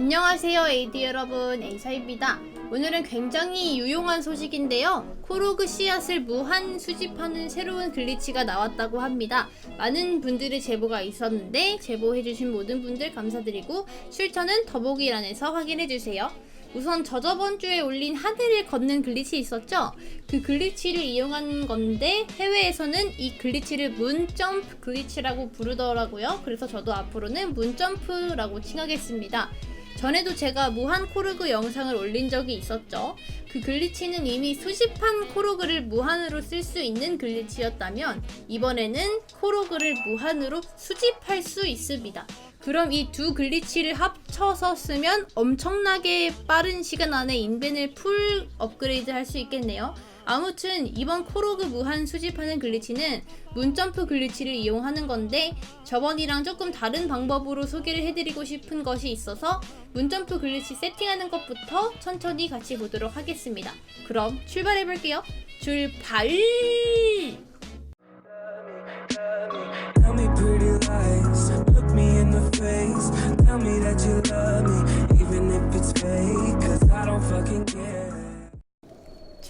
안녕하세요 AD 여러분 에이사입니다 오늘은 굉장히 유용한 소식인데요 코로그 씨앗을 무한 수집하는 새로운 글리치가 나왔다고 합니다 많은 분들의 제보가 있었는데 제보해주신 모든 분들 감사드리고 출처는 더보기란에서 확인해주세요 우선 저저번 주에 올린 하늘을 걷는 글리치 있었죠? 그 글리치를 이용한 건데 해외에서는 이 글리치를 문점프 글리치라고 부르더라고요. 그래서 저도 앞으로는 문점프라고 칭하겠습니다. 전에도 제가 무한 코르그 영상을 올린 적이 있었죠. 그 글리치는 이미 수집한 코로그를 무한으로 쓸 수 있는 글리치였다면 이번에는 코로그를 무한으로 수집할 수 있습니다. 그럼 이 두 글리치를 합쳐서 쓰면 엄청나게 빠른 시간 안에 인벤을 풀 업그레이드 할 수 있겠네요. 아무튼 이번 코로그 무한 수집하는 글리치는 문점프 글리치를 이용하는 건데 저번이랑 조금 다른 방법으로 소개를 해드리고 싶은 것이 있어서 문점프 글리치 세팅하는 것부터 천천히 같이 보도록 하겠습니다. 그럼 출발해 볼게요. 출발!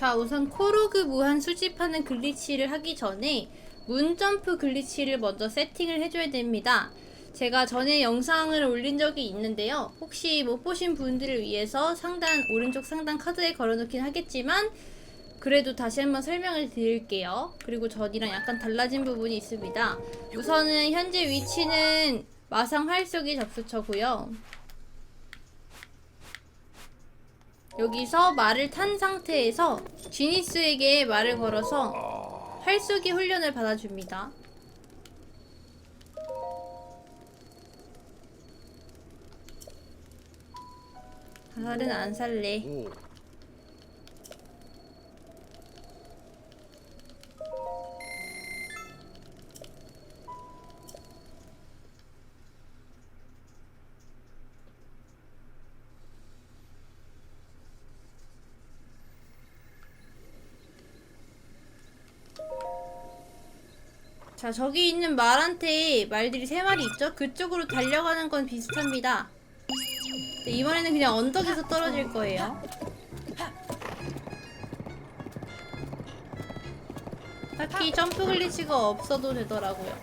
자, 우선 코로그 무한 수집하는 글리치를 하기 전에 문점프 글리치를 먼저 세팅을 해줘야 됩니다. 제가 전에 영상을 올린 적이 있는데요. 혹시 못 보신 분들을 위해서 상단, 오른쪽 상단 카드에 걸어놓긴 하겠지만, 그래도 다시 한번 설명을 드릴게요. 그리고 전이랑 약간 달라진 부분이 있습니다. 우선은 현재 위치는 마상 활쏘기 접수처고요. 여기서 말을 탄 상태에서 지니스에게 말을 걸어서 활쏘기 훈련을 받아줍니다. 가살은 안 살래. 자, 저기 있는 말한테 말들이 세 마리 있죠? 그쪽으로 달려가는 건 비슷합니다. 근데 이번에는 그냥 언덕에서 떨어질 거예요. 딱히 점프 글리치가 없어도 되더라고요.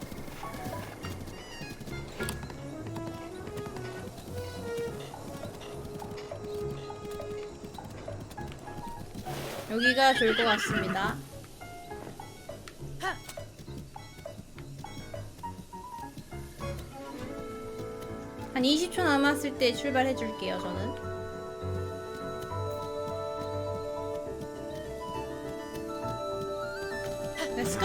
여기가 좋을 것 같습니다. 한 20초 남았을 때 출발해 줄게요, 저는. Let's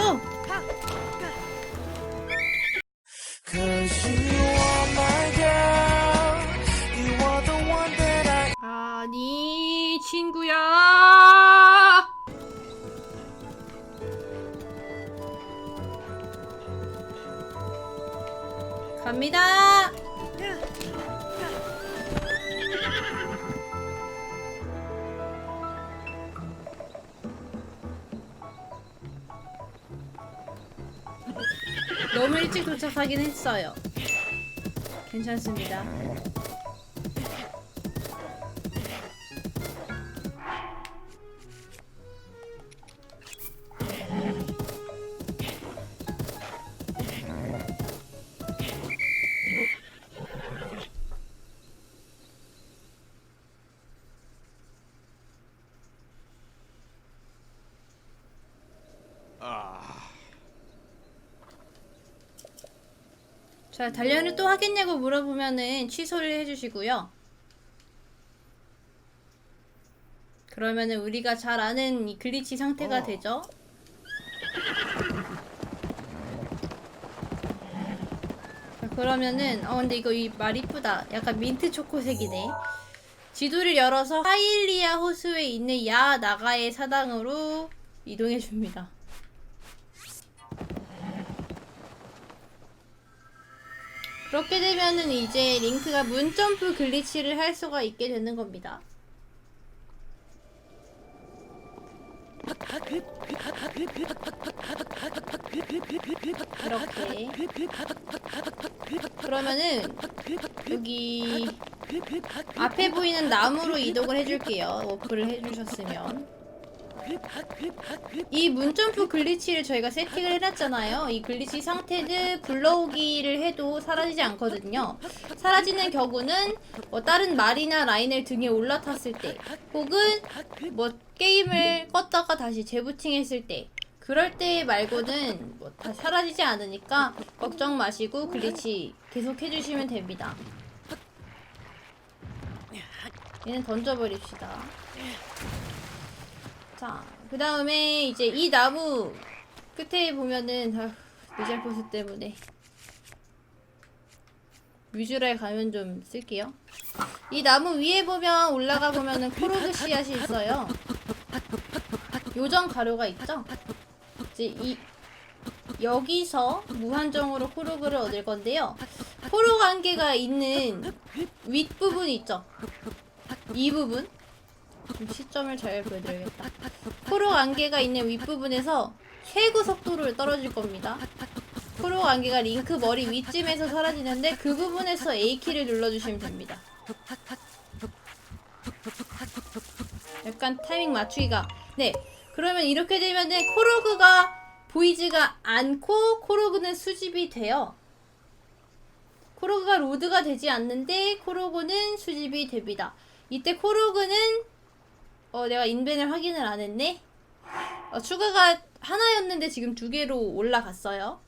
아니, 친구야! 갑니다! 일찍 도착하긴 했어요. 괜찮습니다. 자, 단련을 또 하겠냐고 물어보면은 취소를 해주시고요. 그러면은 우리가 잘 아는 이 글리치 상태가 되죠. 자, 그러면은 어 근데 이거 이 말 이쁘다. 약간 민트 초코색이네. 지도를 열어서 하일리아 호수에 있는 야 나가의 사당으로 이동해 줍니다. 그렇게 되면은 이제 링크가 문점프 글리치를 할 수가 있게 되는 겁니다. 이렇게. 그러면은 여기 앞에 보이는 나무로 이동을 해줄게요. 워프를 해주셨으면 이 문점프 글리치를 저희가 세팅을 해놨잖아요 이 글리치 상태는 불러오기를 해도 사라지지 않거든요 사라지는 경우는 뭐 다른 말이나 라인을 등에 올라탔을 때 혹은 뭐 게임을 껐다가 다시 재부팅했을 때 그럴 때 말고는 뭐 다 사라지지 않으니까 걱정 마시고 글리치 계속 해주시면 됩니다. 얘는 던져버립시다. 자, 그 다음에 이제 이 나무 끝에 보면은 아, 느잘포스 때문에 뮤즈랄 가면 좀 쓸게요. 이 나무 위에 보면 올라가 보면은 코로드 씨앗이 있어요. 요정 가루가 있죠? 이제 이 여기서 무한정으로 코로그를 얻을 건데요. 코로 관계가 있는 윗부분 있죠? 이 부분 좀 시점을 잘 보여드려야겠다. 코로 관계가 있는 윗부분에서 최고 속도로 떨어질 겁니다. 코로 관계가 링크 머리 위쯤에서 사라지는데 그 부분에서 A키를 눌러주시면 됩니다. 약간 타이밍 맞추기가 네 그러면 이렇게 되면은 코로그가 보이지가 않고 코로그는 수집이 돼요. 코로그가 로드가 되지 않는데 코로그는 수집이 됩니다. 이때 코로그는 어 내가 인벤을 확인을 안 했네. 어, 추가가 하나였는데 지금 두 개로 올라갔어요.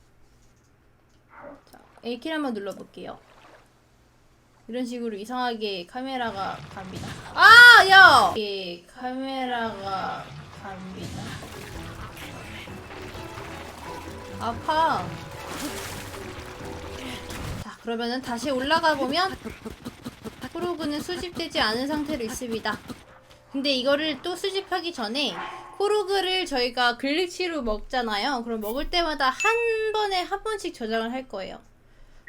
자, A킬 한번 눌러볼게요. 이런 식으로 이상하게 카메라가 갑니다. 아, 야! 예, 카메라가 갑니다. 아파. 자, 그러면은 다시 올라가 보면 코로그는 수집되지 않은 상태로 있습니다. 근데 이거를 또 수집하기 전에 코로그를 저희가 글리치로 먹잖아요. 그럼 먹을 때마다 한 번에 한 번씩 저장을 할 거예요.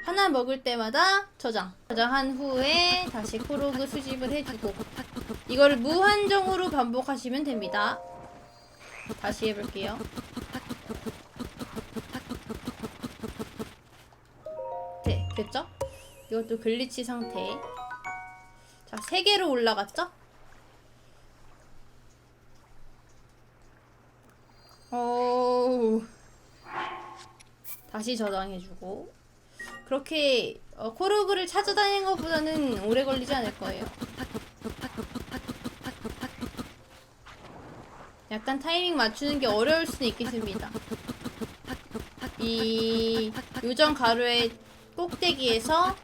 하나 먹을 때마다 저장. 저장한 후에 다시 코로그 수집을 해주고 이거를 무한정으로 반복하시면 됩니다. 다시 해볼게요. 네, 됐죠? 이것도 글리치 상태. 자, 세 개로 올라갔죠? 오. 다시 저장해주고. 그렇게 어, 코르그를 찾아다니는 것보다는 오래 걸리지 않을 거예요. 약간 타이밍 맞추는 게 어려울 수는 있겠습니다. 이 요정 가루의 꼭대기에서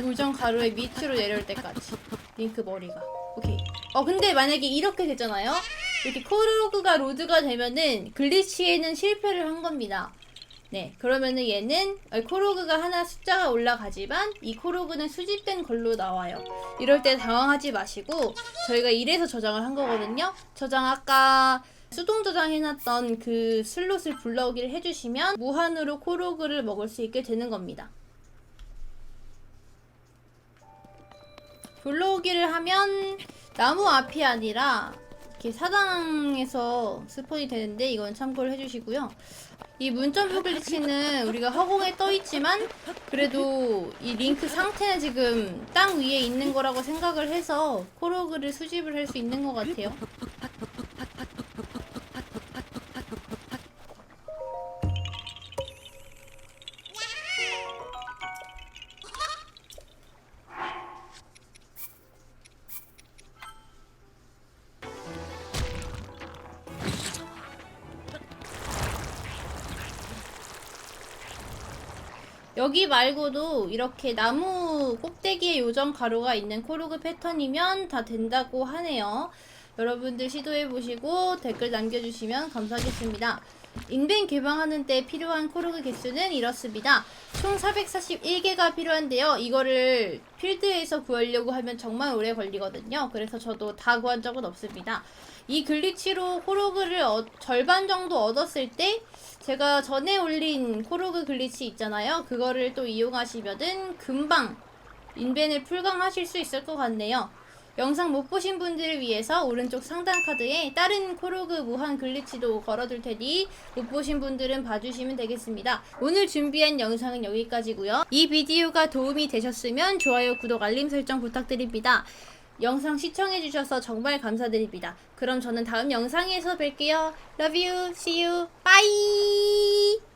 요정 가루의 밑으로 내려올 때까지 링크 머리가 오케이. 어 근데 만약에 이렇게 되잖아요. 이렇게 코르그가 로드가 되면은 글리치에는 실패를 한 겁니다. 네, 그러면은 얘는 어, 코로그가 하나 숫자가 올라가지만 이 코로그는 수집된 걸로 나와요. 이럴 때 당황하지 마시고 저희가 이래서 저장을 한 거거든요. 저장 아까 수동 저장해놨던 그 슬롯을 불러오기를 해주시면 무한으로 코로그를 먹을 수 있게 되는 겁니다. 불러오기를 하면 나무 앞이 아니라 이렇게 사당에서 스폰이 되는데 이건 참고를 해주시고요. 이 문점프 글리치는 우리가 허공에 떠 있지만 그래도 이 링크 상태는 지금 땅 위에 있는 거라고 생각을 해서 코로그를 수집을 할 수 있는 것 같아요. 여기 말고도 이렇게 나무 꼭대기에 요정 가루가 있는 코르그 패턴이면 다 된다고 하네요. 여러분들 시도해보시고 댓글 남겨주시면 감사하겠습니다. 인벤 개방하는 때 필요한 코르그 개수는 이렇습니다. 총 441개가 필요한데요. 이거를 필드에서 구하려고 하면 정말 오래 걸리거든요. 그래서 저도 다 구한 적은 없습니다. 이 글리치로 코로그를 어- 절반 정도 얻었을 때 제가 전에 올린 코로그 글리치 있잖아요. 그거를 또 이용하시면은 금방 인벤을 풀강하실 수 있을 것 같네요. 영상 못 보신 분들을 위해서 오른쪽 상단 카드에 다른 코로그 무한 글리치도 걸어둘 테니 못 보신 분들은 봐주시면 되겠습니다. 오늘 준비한 영상은 여기까지고요. 이 비디오가 도움이 되셨으면 좋아요, 구독, 알림 설정 부탁드립니다. 영상 시청해주셔서 정말 감사드립니다. 그럼 저는 다음 영상에서 뵐게요. Love you, see you, bye!